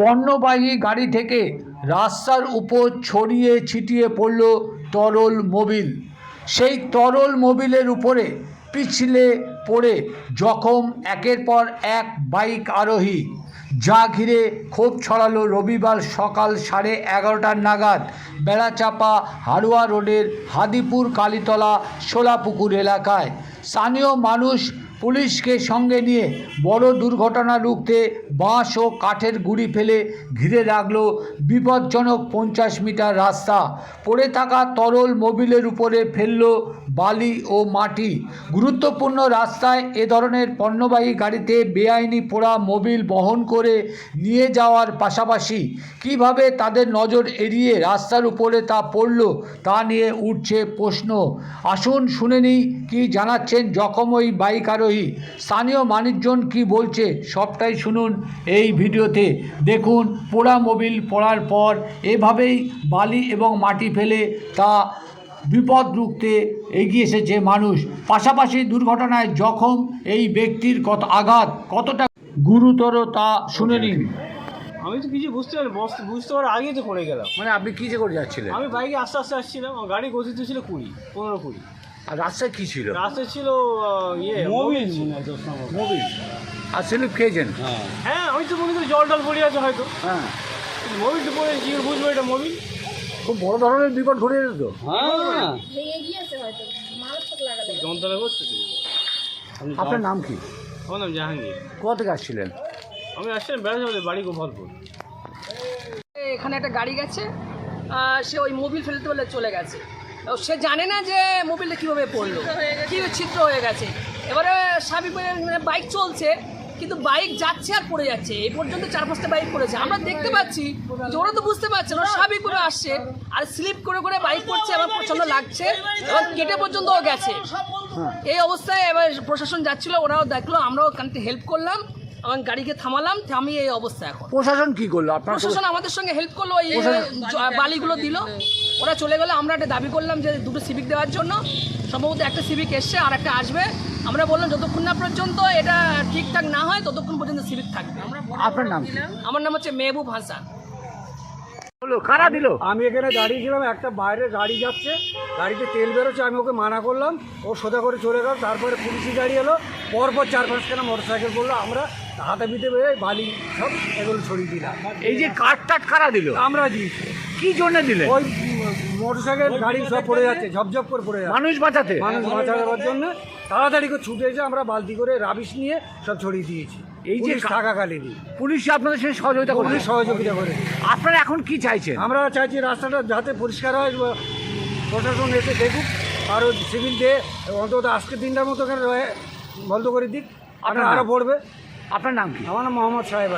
পণ্যবাহী গাড়ি থেকে রাস্তার উপর ছড়িয়ে ছিটিয়ে পড়ল তরল মোবিল। সেই তরল মোবিলের উপরে পিছলে পড়ে জখম, একের পর এক বাইক আরোহী। যা ঘিরে ক্ষোভ ছড়ালো রবিবার সকাল সাড়ে এগারোটার নাগাদ বেড়াচাপা হারুয়া রোডের হাদিপুর কালীতলা শোলাপুকুর এলাকায়। স্থানীয় মানুষ পুলিশকে সঙ্গে নিয়ে বড় দুর্ঘটনা রুখতে বাঁশ ও কাঠের গুঁড়ি ফেলে ঘিরে রাখল বিপজ্জনক পঞ্চাশ মিটার রাস্তা। পড়ে থাকা তরল মোবিলের উপরে ফেলল বালি ও মাটি। গুরুত্বপূর্ণ রাস্তায় এ ধরনের পণ্যবাহী গাড়িতে বেআইনি পোড়া মোবিল বহন করে নিয়ে যাওয়ার পাশাপাশি কীভাবে তাদের নজর এড়িয়ে রাস্তার উপরে তা পড়ল তা নিয়ে উঠছে প্রশ্ন। আসুন শুনে নিই কি জানাচ্ছেন জখম ওই বাইক স্থানীয় মানুষজন কি বলছে সবটাই শুনুন এই ভিডিওতে। দেখুন পোড়া মোবিল পড়ার পর এভাবেই বালি এবং মাটি ফেলে তা বিপদ রুখতে এগিয়ে এসেছে মানুষ। পাশাপাশি দুর্ঘটনায় জখম এই ব্যক্তির কত আঘাত কতটা গুরুতর তা শুনে নিন। আমি তো কিছু বুঝতে পারি বুঝতে পারার আগেই তো পড়ে গেলাম। মানে আপনি কি যে করে যাচ্ছিলেন? আমি বাইকে আস্তে আস্তে আসছিলাম আমার গাড়ি গতিতে ছিল কুড়ি পনেরো কুড়ি। আর রাস্তায় কি ছিল? রাস্তায় ছিল ইয়ে মোবিল ছিল। মোবিল আর স্লিপ খেয়েছেন হ্যাঁ। আমি তো মনে করি জল টল পড়ে আছে হয়তো। হ্যাঁ। মোবিল তো পড়ে কি বুঝব এটা মোবিল খুব বড় ধরনের বিপদ ঘটে যেত তো। হ্যাঁ। যন্ত্রণা করছে আপনার নাম কি? আমার নাম জাহাঙ্গীর। কোথা থেকে আসছিলেন? আমি আসছিলাম বেড়াতে বাড়ি গোপালপুর। এখানে একটা গাড়ি গেছে সে ওই মোবিল ফেলতে বলে চলে গেছে। ও সে জানে না যে মোবিলটা কীভাবে পড়ল কী ছিদ্র হয়ে গেছে। এবারে স্বাভাবিক বাইক চলছে কিন্তু বাইক যাচ্ছে আর পড়ে যাচ্ছে। এই পর্যন্ত চার পাঁচটা বাইক পড়েছে। আমরা দেখতে পাচ্ছি যে ওরা তো বুঝতে পারছে না। স্বাভাবিক করে আসছে আর স্লিপ করে করে বাইক পড়ছে আমার প্রচণ্ড লাগছে এবং কেটে পর্যন্ত ও গেছে। এই অবস্থায় এবার প্রশাসন যাচ্ছিল ওরাও দেখল আমরাও কানতে হেল্প করলাম। এবং গাড়িকে থামালাম থামিয়ে এই অবস্থা এখন। প্রশাসন কি করল? আপনার প্রশাসন আমাদের সঙ্গে হেল্প করল এই বালিগুলো দিল। ওরা চলে গেলে আমরা একটা দাবি করলাম যে দুটো সিভিক দেওয়ার জন্য। সম্ভবত একটা সিভিক এসছে আর একটা আসবে। আমরা বললাম যতক্ষণ না পর্যন্ত এটা ঠিকঠাক না হয় ততক্ষণ পর্যন্ত সিভিক থাকবে। আপনার নাম আমার নাম হচ্ছে মেহবুব হাসান। হলো কারা দিল? আমি এখানে দাঁড়িয়েছিলাম একটা বাইরে গাড়ি যাচ্ছে গাড়িতে তেল বেরোচ্ছে আমি ওকে মানা করলাম। ও সোজা করে চলে গেল তারপরে পুলিশি গাড়ি এলো পরপর চার পাঁচখানা মোটর সাইকেল করল আমরা হাতে পিঠে বেয়ে বালি সব এগুলো ছড়িয়ে দিলাম। এই যে কাঠ টাট কারা দিল? আমরা দিয়েছি কি জন্য দিলে ওই মোটর সাইকেল গাড়ি সব পড়ে যাচ্ছে ঝপঝপ করে পড়ে যাচ্ছে। মানুষ বাঁচাতে? মানুষ বাঁচা দেওয়ার জন্য তাড়াতাড়ি করে ছুটে এসে আমরা বালতি করে রাবিশ নিয়ে সব ছড়িয়ে দিয়েছি। এই যে থাকাকালীনই পুলিশ আপনাদের সঙ্গে সহযোগিতা পুলিশ সহযোগিতা করে। আপনারা এখন কি চাইছেন? আমরা চাইছি রাস্তাটা যাতে পরিষ্কার হয় প্রশাসন এসে দেখুক আরও সিভিল দিয়ে অন্তত আজকের দিনটার মতো এখানে বন্ধ করে দিক। আপনার আপনার আরও পড়বে। আপনার নাম কি? আমার নাম মোহাম্মদ সাহেব